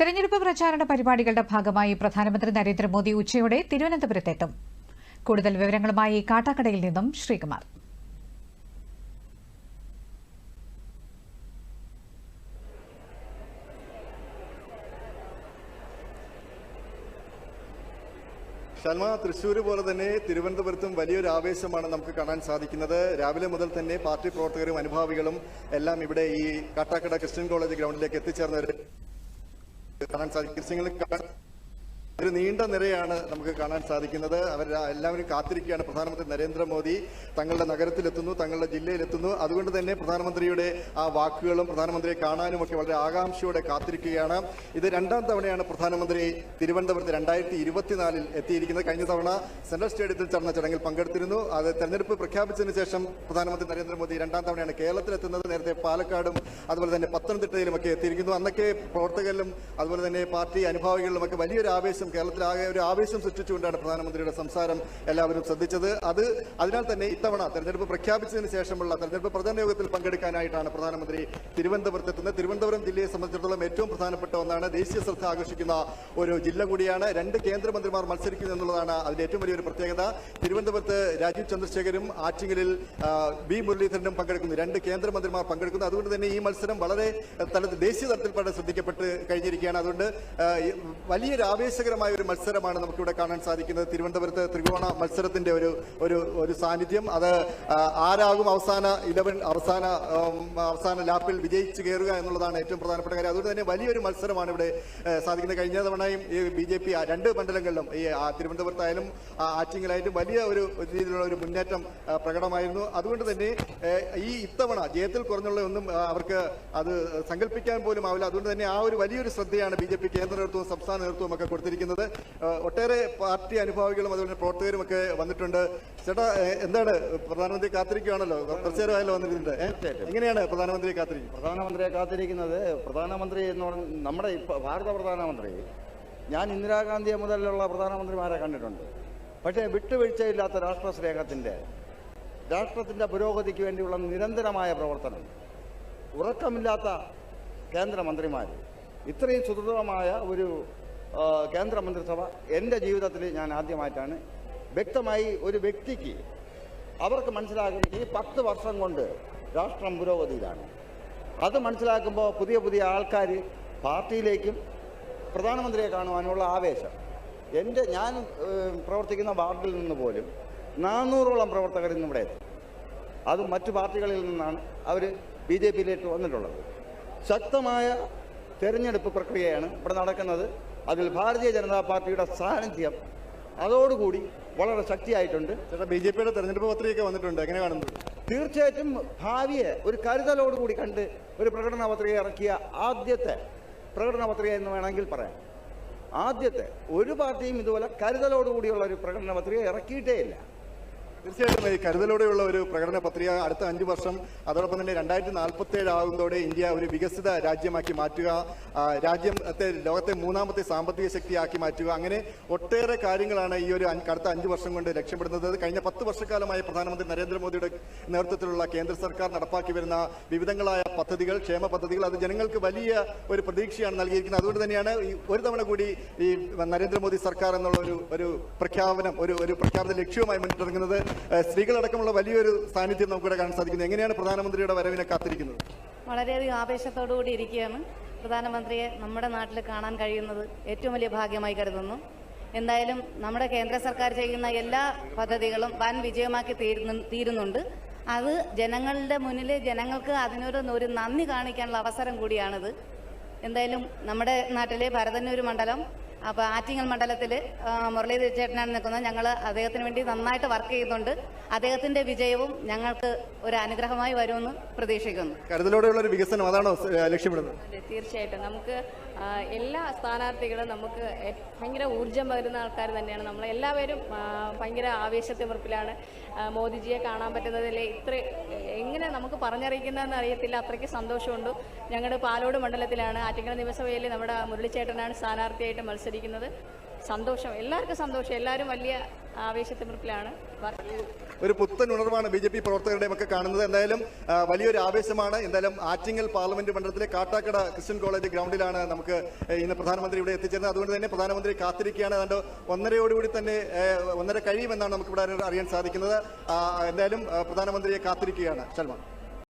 തെരഞ്ഞെടുപ്പ് പ്രചാരണ പരിപാടികളുടെ ഭാഗമായി പ്രധാനമന്ത്രി നരേന്ദ്രമോദി ഉച്ചയോടെ തിരുവനന്തപുരത്തെത്തും. കൂടുതൽ വിവരങ്ങളുമായി കാട്ടാക്കടയിൽ നിന്നും ശ്രീകുമാർ. ഷൽമ തൃശ്ശൂർ പോലെ തന്നെ തിരുവനന്തപുരത്തും വലിയൊരു ആവേശമാണ് നമുക്ക് കാണാൻ സാധിക്കുന്നത്. രാവിലെ മുതൽ തന്നെ പാർട്ടി പ്രവർത്തകരും അനുഭാവികളും എല്ലാം ഇവിടെ ഈ കാട്ടാക്കട ക്രിസ്ത്യൻ കോളേജ് ഗ്രൗണ്ടിലേക്ക് എത്തിച്ചേർന്നവർ കാണാൻ സാധിക്കും ദൃശ്യങ്ങളിൽ കാണാൻ ഒരു നീണ്ട നിരയാണ് നമുക്ക് കാണാൻ സാധിക്കുന്നത്. അവർ എല്ലാവരും കാത്തിരിക്കുകയാണ്. പ്രധാനമന്ത്രി നരേന്ദ്രമോദി തങ്ങളുടെ നഗരത്തിലെത്തുന്നു തങ്ങളുടെ ജില്ലയിലെത്തുന്നു. അതുകൊണ്ട് തന്നെ പ്രധാനമന്ത്രിയുടെ ആ വാക്കുകളും പ്രധാനമന്ത്രിയെ കാണാനും ഒക്കെ വളരെ ആകാംക്ഷയോടെ കാത്തിരിക്കുകയാണ്. ഇത് രണ്ടാം തവണയാണ് പ്രധാനമന്ത്രി തിരുവനന്തപുരത്ത് രണ്ടായിരത്തി ഇരുപത്തിനാലിൽ എത്തിയിരിക്കുന്നത്. കഴിഞ്ഞ തവണ സെൻട്രൽ സ്റ്റേഡിയത്തിൽ ചേർന്ന ചടങ്ങിൽ പങ്കെടുത്തിരുന്നു. അത് തെരഞ്ഞെടുപ്പ് പ്രഖ്യാപിച്ചതിന് ശേഷം പ്രധാനമന്ത്രി നരേന്ദ്രമോദി രണ്ടാം തവണയാണ് കേരളത്തിലെത്തുന്നത്. നേരത്തെ പാലക്കാടും അതുപോലെ തന്നെ പത്തനംതിട്ടയിലും ഒക്കെ എത്തിയിരിക്കുന്നു. അന്നൊക്കെ പ്രവർത്തകരിലും അതുപോലെ തന്നെ പാർട്ടി അനുഭാവികളിലും ഒക്കെ വലിയൊരു ആവേശം കേരളത്തിലാകെ ഒരു ആവേശം സൃഷ്ടിച്ചുകൊണ്ടാണ് പ്രധാനമന്ത്രിയുടെ സംസാരം എല്ലാവരും ശ്രദ്ധിച്ചത്. അത് അതിനാൽ തന്നെ ഇത്തവണ തെരഞ്ഞെടുപ്പ് പ്രഖ്യാപിച്ചതിന് ശേഷമുള്ള തെരഞ്ഞെടുപ്പ് പ്രചരണ യോഗത്തിൽ പങ്കെടുക്കാനായിട്ടാണ് പ്രധാനമന്ത്രി തിരുവനന്തപുരത്ത് എത്തുന്നത് തിരുവനന്തപുരം ജില്ലയെ സംബന്ധിച്ചിടത്തോളം ഏറ്റവും പ്രധാനപ്പെട്ട ഒന്നാണ് ദേശീയ ശ്രദ്ധ ആകർഷിക്കുന്ന ഒരു ജില്ല കൂടിയാണ്. രണ്ട് കേന്ദ്രമന്ത്രിമാർ മത്സരിക്കുന്നു എന്നുള്ളതാണ് അതിന്റെ ഏറ്റവും വലിയൊരു പ്രത്യേകത. തിരുവനന്തപുരത്ത് രാജീവ് ചന്ദ്രശേഖരും ആറ്റിങ്ങലിൽ ബി മുരളീധരനും പങ്കെടുക്കുന്നു. രണ്ട് കേന്ദ്രമന്ത്രിമാർ പങ്കെടുക്കുന്നു. അതുകൊണ്ട് തന്നെ ഈ മത്സരം വളരെ തലത്തിൽ ദേശീയ തലത്തിൽ വളരെ ശ്രദ്ധിക്കപ്പെട്ട് കഴിഞ്ഞിരിക്കുകയാണ്. അതുകൊണ്ട് വലിയൊരു ആവേശകരമായ ഒരു മത്സരമാണ് നമുക്കിവിടെ കാണാൻ സാധിക്കുന്നത്. തിരുവനന്തപുരത്ത് ത്രികോണ മത്സരത്തിന്റെ ഒരു ഒരു ഒരു സാന്നിധ്യം. അത് ആരാകും അവസാന ഇലവൻ അവസാന അവസാന ലാപ്പിൽ വിജയിച്ചു കയറുക എന്നുള്ളതാണ് ഏറ്റവും പ്രധാനപ്പെട്ട കാര്യം. അതുകൊണ്ട് തന്നെ വലിയൊരു മത്സരമാണ് ഇവിടെ സാധിക്കുന്നത്. കഴിഞ്ഞ തവണയും ഈ ബി ജെ പി രണ്ട് മണ്ഡലങ്ങളിലും ഈ തിരുവനന്തപുരത്തായാലും ആ, ആറ്റിങ്ങലായാലും വലിയ ഒരു രീതിയിലുള്ള ഒരു മുന്നേറ്റം പ്രകടമായിരുന്നു. അതുകൊണ്ട് തന്നെ ഈ ഇത്തവണ ജയത്തിൽ കുറഞ്ഞുള്ള ഒന്നും അവർക്ക് അത് സങ്കല്പിക്കാൻ പോലും ആവില്ല. അതുകൊണ്ട് തന്നെ ആ ഒരു വലിയൊരു ശ്രദ്ധയാണ് ബി ജെ പി കേന്ദ്ര നേതൃത്വവും സംസ്ഥാന നേതൃത്വവും ഒക്കെ കൊടുത്തിരിക്കുന്നത്. ആ, ഒട്ടേറെ പാർട്ടി അനുഭാവികളും അതുപോലെ പ്രവർത്തകരും ഒക്കെ വന്നിട്ടുണ്ട്. ചേട്ടാ എന്താണ്? പ്രധാനമന്ത്രി കാത്തിരിക്കുകയാണല്ലോ കുറച്ചു നേരമായല്ലോ വന്നിരുന്നത് എങ്ങനെയാണ് പ്രധാനമന്ത്രി കാത്തിരിക്കുന്നത്? പ്രധാനമന്ത്രിയെ കാത്തിരിക്കുന്നത് പ്രധാനമന്ത്രി എന്ന് പറഞ്ഞ നമ്മുടെ ഭാരത പ്രധാനമന്ത്രി ഞാൻ ഇന്ദിരാഗാന്ധിയെ മുതലുള്ള പ്രധാനമന്ത്രിമാരെ കണ്ടിട്ടുണ്ട്. പക്ഷേ വിട്ടുവീഴ്ചയില്ലാത്ത രാഷ്ട്ര സ്നേഹത്തിന്റെ രാഷ്ട്രത്തിന്റെ പുരോഗതിക്ക് വേണ്ടിയുള്ള നിരന്തരമായ പ്രവർത്തനം ഉറക്കമില്ലാത്ത കേന്ദ്രമന്ത്രിമാർ ഇത്രയും സുദൃഢമായ ഒരു കേന്ദ്രമന്ത്രിസഭ എന്റെ ജീവിതത്തിൽ ഞാൻ ആദ്യമായിട്ടാണ് വ്യക്തമായി ഒരു വ്യക്തിക്ക് അവർക്ക് മനസ്സിലാകും ഈ പത്ത് വർഷം കൊണ്ട് രാഷ്ട്രം പുരോഗതിയിലാണ്. അത് മനസ്സിലാക്കുമ്പോൾ പുതിയ പുതിയ ആൾക്കാർ പാർട്ടിയിലേക്കും പ്രധാനമന്ത്രിയെ കാണുവാനുള്ള ആവേശം. എന്റെ ഞാൻ പ്രവർത്തിക്കുന്ന വാർഡിൽ നിന്ന് പോലും നാനൂറോളം പ്രവർത്തകർ ഇന്നിവിടെ എത്തി. അത് മറ്റു പാർട്ടികളിൽ നിന്നാണ് അവർ ബി ജെ പിയിലേക്ക് വന്നിട്ടുള്ളത്. ശക്തമായ തെരഞ്ഞെടുപ്പ് പ്രക്രിയയാണ് ഇവിടെ നടക്കുന്നത്. അതിൽ ഭാരതീയ ജനതാ പാർട്ടിയുടെ സാന്നിധ്യം അതോടുകൂടി വളരെ ശക്തിയായിട്ടുണ്ട്. ചേട്ടാ ബി ജെ പിയുടെ തെരഞ്ഞെടുപ്പ് പത്രികയൊക്കെ വന്നിട്ടുണ്ട്. എങ്ങനെ കാണുന്നത് തീർച്ചയായിട്ടും ഭാവിയെ ഒരു കരുതലോടുകൂടി കണ്ട് ഒരു പ്രകടന പത്രിക ഇറക്കിയ ആദ്യത്തെ പ്രകടന പത്രിക എന്ന് വേണമെങ്കിൽ പറയാം. ആദ്യത്തെ ഒരു പാർട്ടിയും ഇതുപോലെ കരുതലോടുകൂടിയുള്ള ഒരു പ്രകടന പത്രിക ഇറക്കിയിട്ടേ ഇല്ല തീർച്ചയായിട്ടും ഈ കരുതലോടെയുള്ള ഒരു പ്രകടന പത്രിക അടുത്ത അഞ്ച് വർഷം അതോടൊപ്പം തന്നെ രണ്ടായിരത്തി നാൽപ്പത്തി ഏഴ് ആകുന്നതോടെ ഇന്ത്യ ഒരു വികസിത രാജ്യമാക്കി മാറ്റുക രാജ്യത്തെ ലോകത്തെ മൂന്നാമത്തെ സാമ്പത്തിക ശക്തിയാക്കി മാറ്റുക. അങ്ങനെ ഒട്ടേറെ കാര്യങ്ങളാണ് ഈ ഒരു അടുത്ത അഞ്ച് വർഷം കൊണ്ട് ലക്ഷ്യപ്പെടുന്നത് കഴിഞ്ഞ പത്ത് വർഷക്കാലമായി പ്രധാനമന്ത്രി നരേന്ദ്രമോദിയുടെ നേതൃത്വത്തിലുള്ള കേന്ദ്ര സർക്കാർ നടപ്പാക്കി വരുന്ന വിവിധങ്ങളായ പദ്ധതികൾ ക്ഷേമ പദ്ധതികൾ അത് ജനങ്ങൾക്ക് വലിയ ഒരു പ്രതീക്ഷയാണ് നൽകിയിരിക്കുന്നത്. അതുകൊണ്ട് തന്നെയാണ് ഈ ഒരു തവണ കൂടി ഈ നരേന്ദ്രമോദി സർക്കാർ എന്നുള്ള ഒരു ഒരു പ്രഖ്യാപനം ഒരു ഒരു പ്രഖ്യാപന ലക്ഷ്യവുമായി മുന്നിട്ടിറങ്ങുന്നത്. സ്ത്രീകളടക്കമുള്ള വലിയൊരു സാന്നിധ്യം നമുക്കിവിടെ കാണാൻ സാധിക്കുന്നത് എങ്ങനെയാണ് പ്രധാനമന്ത്രിയുടെ വരവിനെ കാത്തിരിക്കുന്നത്? വളരെയധികം ആവേശത്തോടു കൂടി ഇരിക്കുകയാണ്. പ്രധാനമന്ത്രിയെ നമ്മുടെ നാട്ടിൽ കാണാൻ കഴിയുന്നത് ഏറ്റവും വലിയ ഭാഗ്യമായി കരുതുന്നു. എന്തായാലും നമ്മുടെ കേന്ദ്ര സർക്കാർ ചെയ്യുന്ന എല്ലാ പദ്ധതികളും വൻ വിജയമാക്കി തീരുന്നു തീരുന്നുണ്ട്. അത് ജനങ്ങളുടെ മുന്നിൽ ജനങ്ങൾക്ക് അതിനൊരു ഒരു നന്ദി കാണിക്കാനുള്ള അവസരം കൂടിയാണിത്. എന്തായാലും നമ്മുടെ നാട്ടിലെ ഭരതന്നൂർ മണ്ഡലം അപ്പോൾ ആറ്റിങ്ങൽ മണ്ഡലത്തിൽ മുരളീധര ചേട്ടനാണ് നിൽക്കുന്നത്. ഞങ്ങൾ അദ്ദേഹത്തിന് വേണ്ടി നന്നായിട്ട് വർക്ക് ചെയ്യുന്നുണ്ട്. അദ്ദേഹത്തിന്റെ വിജയവും ഞങ്ങൾക്ക് ഒരു അനുഗ്രഹമായി വരുമെന്ന് പ്രതീക്ഷിക്കുന്നു. കരുതലോടെയുള്ള ഒരു വികസനം അതാണോ ലക്ഷ്യമിടുന്നത്? തീർച്ചയായിട്ടും. നമുക്ക് എല്ലാ സ്ഥാനാർത്ഥികളും നമുക്ക് ഭയങ്കര ഊർജം പകരുന്ന ആൾക്കാർ തന്നെയാണ്. നമ്മൾ എല്ലാവരും ഭയങ്കര ആവേശത്തെ മുറിപ്പിലാണ് മോദിജിയെ കാണാൻ പറ്റുന്നതിൽ ഇത്ര എങ്ങനെ നമുക്ക് പറഞ്ഞറിയിക്കുന്നതെന്ന് അറിയത്തില്ല. അത്രയ്ക്ക് സന്തോഷമുണ്ട്. ഞങ്ങളുടെ പാലോട് മണ്ഡലത്തിലാണ് ആറ്റിങ്ങൽ നിയമസഭയിൽ നമ്മുടെ മുരളിച്ചേട്ടനാണ് സ്ഥാനാർത്ഥിയായിട്ട് മത്സരിക്കുന്നത് സന്തോഷം. എല്ലാവർക്കും സന്തോഷം. എല്ലാവരും വലിയ ആവേശത്തിമിർപ്പിലാണ് ഒരു പുത്തൻ ഉണർവാണ് ബി ജെ പി പ്രവർത്തകരുടെയും ഒക്കെ കാണുന്നത്. എന്തായാലും വലിയൊരു ആവേശമാണ്. എന്തായാലും ആറ്റിങ്ങൽ പാർലമെന്റ് മണ്ഡലത്തിലെ കാട്ടാക്കട ക്രിസ്ത്യൻ കോളേജ് ഗ്രൗണ്ടിലാണ് നമുക്ക് ഇന്ന് പ്രധാനമന്ത്രി ഇവിടെ എത്തിച്ചേർന്നത് അതുകൊണ്ട് തന്നെ പ്രധാനമന്ത്രി കാത്തിരിക്കുകയാണ്. അതുകൊണ്ട് ഒന്നരയോടുകൂടി തന്നെ ഒന്നര കഴിയുമെന്നാണ് നമുക്ക് ഇവിടെ അറിയാൻ സാധിക്കുന്നത്. എന്തായാലും പ്രധാനമന്ത്രിയെ കാത്തിരിക്കുകയാണ്. സൽമാൻ